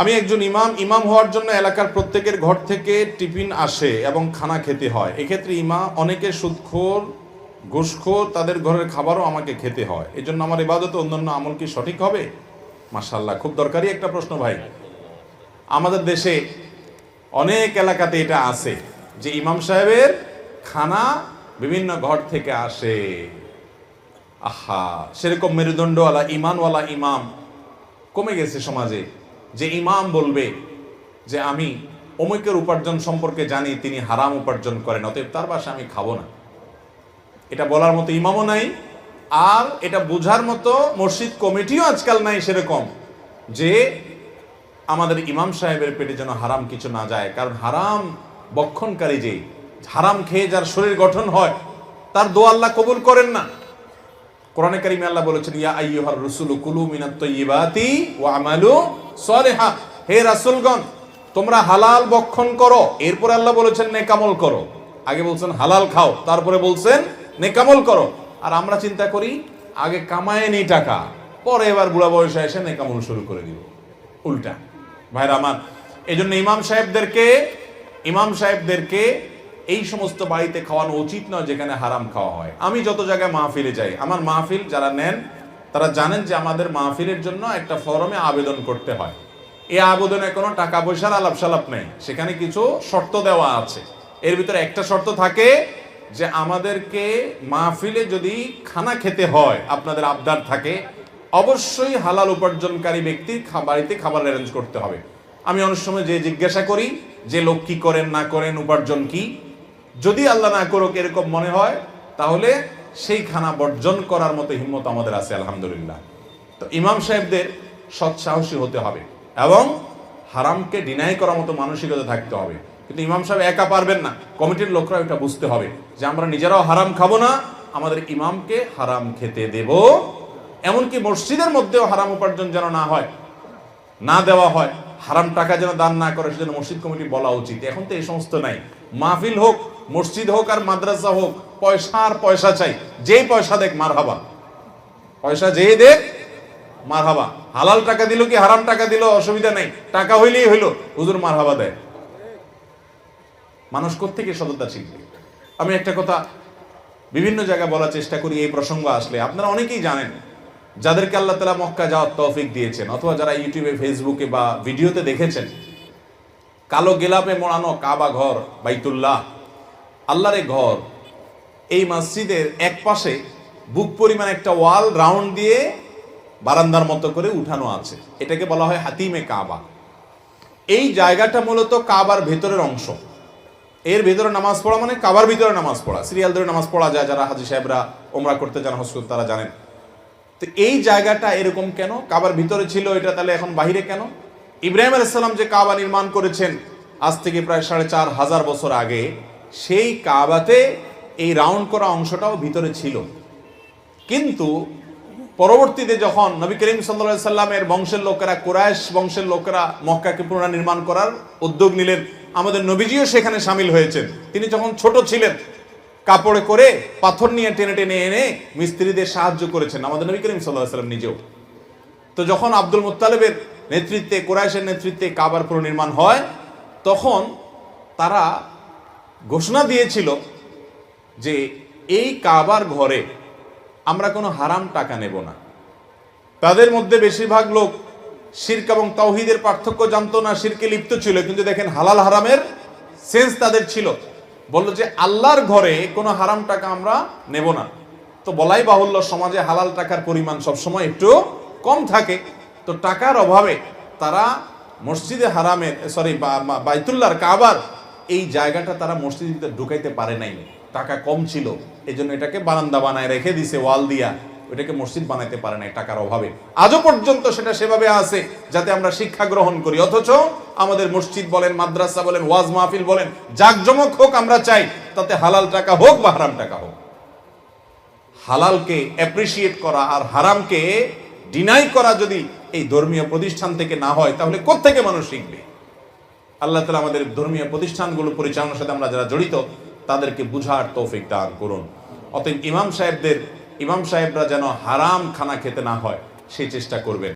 আমি একজন ইমাম ইমাম হওয়ার জন্য এলাকার প্রত্যেকের ঘর থেকে টিফিন আসে এবং খানা খেতে হয়। এক্ষেত্রে ইমা, অনেকে সুদখোর, ঘুষখোর, তাদের ঘরের খাবারও আমাকে খেতে হয়। এই জন্য আমার ইবাদত অন্যান্য আমল কি সঠিক হবে? মাসাল্লাহ খুব দরকারি একটা প্রশ্ন ভাই। আমাদের দেশে অনেক এলাকাতে এটা আছে যে ইমাম সাহেবের খানা বিভিন্ন ঘর থেকে আসে। আহা, সেরকম মেরুদণ্ডওয়ালা, ইমানওয়ালা ইমাম কমে গেছে সমাজে। যে ইমাম বলবে যে আমি অমুকের উপার্জন সম্পর্কে জানি, তিনি হারাম উপার্জন করেন, অতএব তার বাসা আমি খাব না। এটা বলার মতো ইমামও নাই, আর এটা বোঝার মতো মসজিদ কমিটিও আজকাল নাই সেরকম যে আমাদের ইমাম সাহেবের পেটে যেন হারাম কিছু না যায়। কারণ হারাম বক্ষণকারী যে হারাম খেয়ে যার শরীর গঠন হয়, তার দোয়া আল্লাহ কবুল করেন না। কোরআনে কারিমে আল্লাহ বলেছেন, ইয়া আইয়ুহার রসুল কুলু মিনাত তয়্যিবাতি ওয়া আমালু সলিহা, হে রাসুলগণ, তোমরা হালাল বক্ষণ করো, এরপরে আল্লাহ বলেছেন, নেকামল করো। আগে বলছেন, হালাল খাও, তারপরে বলছেন, নেকামল করো। আর আমরা চিন্তা করি, আগে কামায় নি টাকা, পরে এবার বুড়া বয়সে এসে নেকামল শুরু করে দিব। উল্টা। ভাইরা আমার এই জন্য ইমাম সাহেবদেরকে ইমাম সাহেবদেরকে এই সমস্ত বাড়িতে খাওয়ানো উচিত নয়, যেখানে হারাম খাওয়া হয়। আমি যত জায়গায় মাহফিলে যাই, আমার মাহফিল যারা নেন তারা জানেন যে আমাদের মাহফিলের জন্য একটা ফরমে আবেদন করতে হয়। এই আবেদনে কোনো টাকা পয়সার আলাপ সালাপ নেই। সেখানে কিছু শর্ত দেওয়া আছে। এর ভিতরে একটা শর্ত থাকে যে আমাদেরকে মাহফিলে যদি খানা খেতে হয়, আপনাদের আবদার থাকে, অবশ্যই হালাল উপার্জনকারী ব্যক্তির খা- বাড়িতে খাবার অ্যারেঞ্জ করতে হবে। আমি অনেক সময় যে জিজ্ঞাসা করি, যে লোক কি করেন, না করেন, উপার্জন কি? যদি আল্লাহ না করুক, এরকম মনে হয়, তাহলে সেই খানা বর্জন করার মতো হিম্মত আমাদের আছে, আলহামদুলিল্লাহ। তো ইমাম সাহেবদের সৎসাহসী হতে হবে এবং হারামকে ডিনাই করার মতো মানসিকতা থাকতে হবে। কিন্তু ইমাম সাহেব একা পারবেন না। কমিটির লোকরা এটা বুঝতে হবে যে আমরা নিজেরাও হারাম খাব না, আমাদের ইমামকে হারাম খেতে দেব। এমনকি মসজিদের মধ্যেও হারাম উপার্জন যেন না হয়, না দেওয়া হয়, হারাম টাকা যেন দান না করে, সেজন্য মসজিদ কমিটি বলা উচিত। এখন তো এই সমস্ত নাই। মাহফিল হোক, মসজিদ হোক আর মাদ্রাসা হোক, পয়সা আর পয়সা চাই। যেই পয়সা দেখ মার হাবা পয়সা যেই দেখ মার হাবা হালাল টাকা দিল কি হারাম টাকা দিল, অসুবিধা নেই। টাকা হইলেই হইল, হুজুর মার হাবা দেয়। মানুষ কোথেকে সততা শিখবে? আমি একটা কথা বিভিন্ন জায়গায় বলার চেষ্টা করি, এই প্রসঙ্গ আসলে। আপনারা অনেকেই জানেন, যাদেরকে আল্লাহ তালা মক্কা যাওয়ার তৌফিক দিয়েছেন, অথবা যারা ইউটিউবে, ফেসবুকে বা ভিডিওতে দেখেছেন কালো গেলাপে মোড়ানো কাবা ঘর, বাইতুল্লাহ, আল্লাহর ঘর। এই মসজিদের এক পাশে বুক পরিমাণ একটা ওয়াল রাউন্ড দিয়ে বারান্দার মতো করে উঠানো আছে। এটাকে বলা হয় হাতিমে কাবা। এই জায়গাটা মূলত কাবার ভেতরের অংশ। এর ভেতরে নামাজ পড়া মানে কাবার ভিতরে নামাজ পড়া। সিরিয়াল ধরে নামাজ পড়া যায়, যারা হাজি সাহেবরা ওমরা করতে যান করতে তারা জানেন। তো এই জায়গাটা এরকম কেন? কাবার ভিতরে ছিল এটা তাহলে এখন বাহিরে কেন? ইব্রাহিম আলাইসাল্লাম যে কাবা নির্মাণ করেছেন, আজ থেকে প্রায় সাড়ে চার হাজার বছর আগে, সেই কাবাতে এই রাউন্ড করা অংশটাও ভিতরে ছিল। কিন্তু পরবর্তীতে যখন নবী করিম সাল্লা সাল্লামের বংশের লোকেরা, কুরাইশ বংশের লোকেরা মক্কাকে পুনর্নির্মাণ করার উদ্যোগ নিলেন, আমাদের নবীজিও সেখানে সামিল হয়েছেন। তিনি যখন ছোট ছিলেন, কাপড়ে করে পাথর নিয়ে টেনে টেনে এনে মিস্ত্রিদের সাহায্য করেছেন, আমাদের নবী করিম সাল্লাহ সাল্লাম নিজেও। তো যখন আব্দুল মুত্তালেবের নেতৃত্বে, কোরাইশের নেতৃত্বে কাবার পুনর্নির্মাণ হয়, তখন তারা ঘোষণা দিয়েছিল যে এই কাবার ঘরে আমরা কোনো হারাম টাকা নেব না। তাদের মধ্যে বেশিরভাগ লোক শির্ক এবং তাওহিদের পার্থক্য জানতো না, শিরকে লিপ্ত ছিল, কিন্তু দেখেন হালাল হারামের সেন্স তাদের ছিল। বলল যে আল্লাহর ঘরে কোনো হারাম টাকা আমরা নেব না। তো বলাই বাহুল্য সমাজে হালাল টাকার পরিমাণ সবসময় একটু কম থাকে। তো টাকার অভাবে তারা মসজিদে হারামের সরি বাইতুল্লাহর কাবার এই জায়গাটা তারা মসজিদে ঢুকাইতে পারে নাই। টাকা কম ছিল এই জন্য এটাকে বারান্দা বানায় রেখে দিছে, ওয়াল দিয়া ওইটাকে মসজিদ বানাইতে পারে নাই টাকার অভাবে। আজও পর্যন্ত সেটা সেভাবে আছে যাতে আমরা শিক্ষা গ্রহণ করি, অথচ আমাদের মসজিদ বলেন, মাদ্রাসা বলেন, ওয়াজ মাহফিল বলেন, জাকজমক হোক আমরা চাই, তাতে হালাল টাকা হোক বা হারাম টাকা হোক। হালালকে অ্যাপ্রিসিয়েট করা আর হারামকে ডিনাই করা যদি এই ধর্মীয় প্রতিষ্ঠান থেকে না হয়, তাহলে কোত্থেকে মানুষ শিখবে? আল্লাহ তালা আমাদের ধর্মীয় প্রতিষ্ঠানগুলো পরিচালনার সাথে আমরা যারা জড়িত, তাদেরকে বুঝার তৌফিক দান করুন। অতএব ইমাম সাহেবদের, ইমাম সাহেবরা যেন হারাম খানা খেতে না হয় সেই চেষ্টা করবেন।